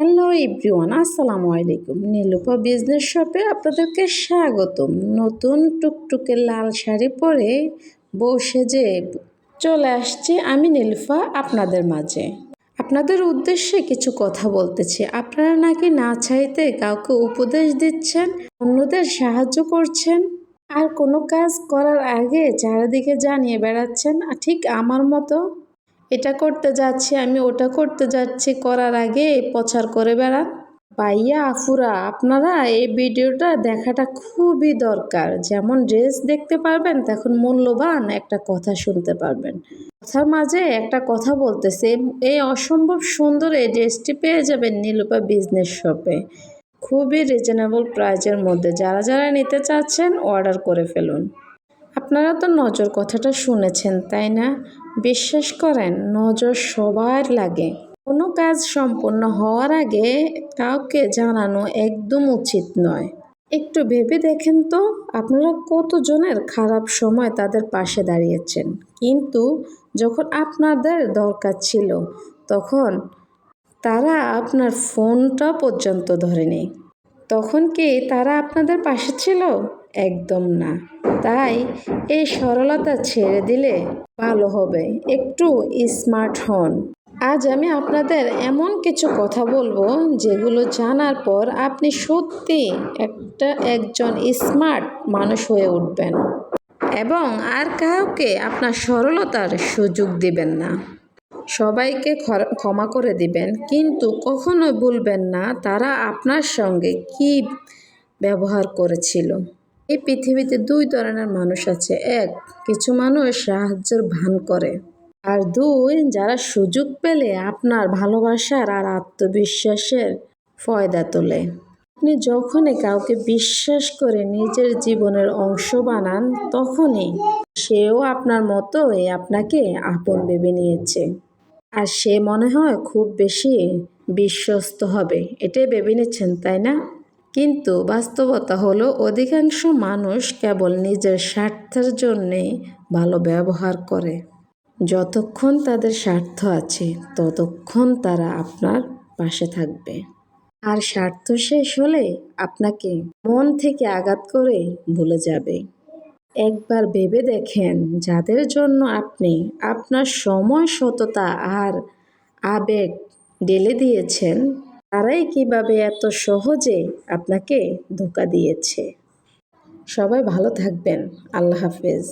Hello everyone, আসসালামু আলাইকুম। নীলুপা business শপে আপনাদেরকে স্বাগতম। নতুন টুকটুকে লাল শাড়ি পরে বসে যে চলে আসছি আমি নীলুফা আপনাদের মাঝে। আপনাদের উদ্দেশ্যে কিছু কথা বলতেছি। আপনারা নাকি না চাইতে কাউকে উপদেশ দিচ্ছেন, অন্যদের সাহায্য করছেন? আর কোনো কাজ করার আগে চারিদিকে জানিয়ে বেড়াচ্ছেন, ঠিক আমার মতো? এটা করতে যাচ্ছি, আমি ওটা করতে যাচ্ছি করার আগে প্রচার করে বেড়ান। ভাইয়া, আফুরা, আপনারা এই ভিডিওটা দেখাটা খুবই দরকার। যেমন ড্রেস দেখতে পারবেন, তখন মূল্যবান একটা কথা শুনতে পারবেন। কথার মাঝে একটা কথা বলতেছে, এই অসম্ভব সুন্দর এই ড্রেসটি পেয়ে যাবেন নীলুপা বিজনেস শপে খুবই রিজনেবল প্রাইজের মধ্যে। যারা যারা নিতে চাচ্ছেন অর্ডার করে ফেলুন। আপনারা তো নজর কথাটা শুনেছেন, তাই না? বিশ্বাস করেন, নজর সবার লাগে। কোনো কাজ সম্পূর্ণ হওয়ার আগে কাউকে জানানো একদম উচিত নয়। একটু ভেবে দেখেন তো, আপনারা কতজনের খারাপ সময় তাদের পাশে দাঁড়িয়েছেন। কিন্তু যখন আপনাদের দরকার ছিল, তখন তারা আপনার ফোনটা পর্যন্ত ধরেনি। তখন কি তারা আপনাদের পাশে ছিল? একদম না। তাই এই সরলতা ছেড়ে দিলে ভালো হবে। একটু স্মার্ট হন। আজ আমি আপনাদের এমন কিছু কথা বলব যেগুলো জানার পর আপনি সত্যি একটা একজন স্মার্ট মানুষ হয়ে উঠবেন এবং আর কাউকে আপনার সরলতার সুযোগ দিবেন না। সবাইকে ক্ষমা করে দিবেন, কিন্তু কখনো ভুলবেন না তারা আপনার সঙ্গে কি ব্যবহার করেছিল। এই পৃথিবীতে দুই ধরনের মানুষ আছে। এক, কিছু মানুষ সাহায্যের ভান করে। আর দুই, যারা সুযোগ পেলে আপনার ভালোবাসার আর আত্মবিশ্বাসের ফয়দা তোলে। আপনি যখনই কাউকে বিশ্বাস করে নিজের জীবনের অংশ বানান, তখনই সেও আপনার মতোই আপনাকে আপন ভেবে নিয়েছে। আর সে মনে হয় খুব বেশি বিশ্বস্ত হবে। এটাই ভেবে নিচ্ছেন, তাই না? কিন্তু বাস্তবতা হলো অধিকাংশ মানুষ কেবল নিজের স্বার্থের জন্যে ভালো ব্যবহার করে। যতক্ষণ তাদের স্বার্থ আছে, ততক্ষণ তারা আপনার পাশে থাকবে। আর স্বার্থ শেষ হলে আপনাকে মন থেকে আঘাত করে ভুলে যাবে। একবার ভেবে দেখেন, যাদের জন্য আপনি আপনার সময়, সততা আর আবেগ ঢেলে দিয়েছেন তারাই কীভাবে এত সহজে আপনাকে ধোকা দিয়েছে? সবাই ভালো থাকবেন। আল্লাহ হাফেজ।